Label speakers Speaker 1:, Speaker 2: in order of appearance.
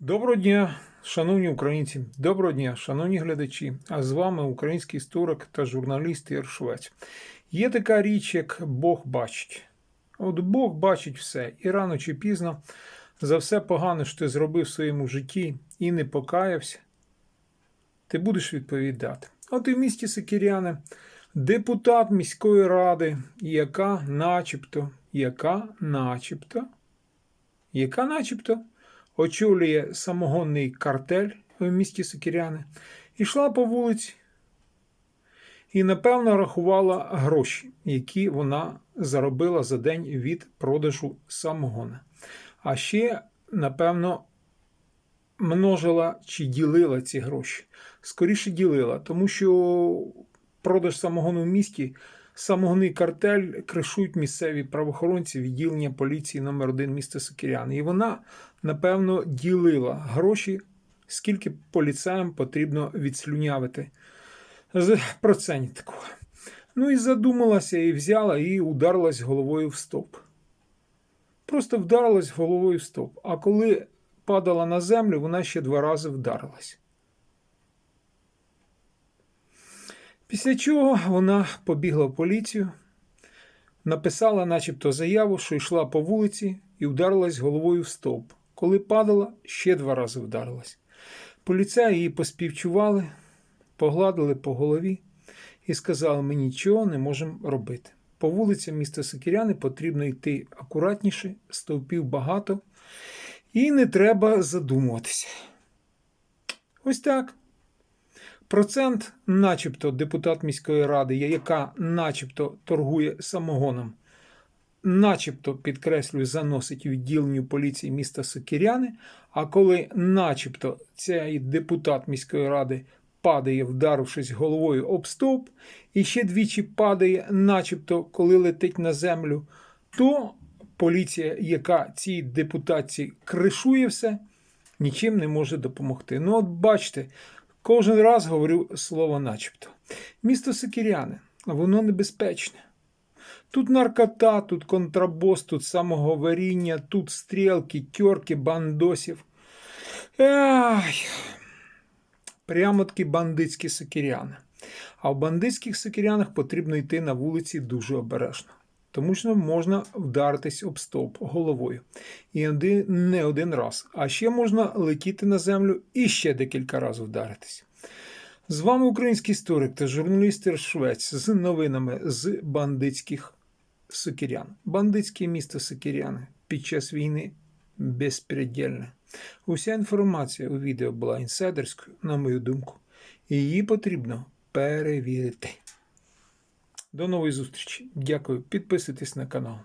Speaker 1: Доброго дня, шановні українці, доброго дня, шановні глядачі. А з вами український історик та журналіст Ігор Швець. Є така річ, як Бог бачить. От Бог бачить все, і рано чи пізно за все погане, що ти зробив в своєму житті і не покаявся, ти будеш відповідати. От і в місті Сикіряни депутат міської ради, яка начебто, яка начебто, яка начебто очолює самогонний картель в місті Сокіряни, йшла по вулиці і, напевно, рахувала гроші, які вона заробила за день від продажу самогона. А ще, напевно, множила чи ділила ці гроші. Скоріше ділила, тому що продаж самогону в місті. Самогонний картель кришують місцеві правоохоронці відділення поліції номер 1 міста Сокиряни. І вона, напевно, ділила гроші, скільки поліцаям потрібно відслюнявити з процентку. Ну і задумалася, і взяла, і ударилась головою в стоп. Просто вдарилась головою в стоп. А коли падала на землю, вона ще два рази вдарилась. Після чого вона побігла в поліцію, написала, начебто, заяву, що йшла по вулиці і вдарилась головою в стовп. Коли падала, ще два рази вдарилась. Поліцаї її поспівчували, погладили по голові і сказали: ми нічого не можемо робити. По вулицям міста Сокіряни потрібно йти акуратніше, стовпів багато, і не треба задумуватися. Ось так. Процент, начебто, депутат міської ради, яка начебто торгує самогоном, начебто, підкреслюю, заносить відділенню поліції міста Сокиряни, а коли начебто цей депутат міської ради падає, вдарившись головою об стовп, і ще двічі падає, начебто, коли летить на землю, то поліція, яка цій депутатці кришує все, нічим не може допомогти. Ну, от бачите. Кожен раз говорю слово начебто. Місто Сикіряне, воно небезпечне. Тут наркота, тут контрабос, тут самоговоріння, тут стрілки, тьорки, бандосів. Ай, прямо такі бандитські сикіряни. А в бандитських сикірянах потрібно йти на вулиці дуже обережно. Тому що можна вдаритись об стовп головою. І не один раз. А ще можна летіти на землю і ще декілька разів вдаритись. З вами український історик та журналіст Швець з новинами з бандитських Сокирян. Бандитське місто Сокиряни під час війни безпредельне. Уся інформація у відео була інсайдерською, на мою думку, і її потрібно перевірити. До нової зустрічі. Дякую. Підписуйтесь на канал.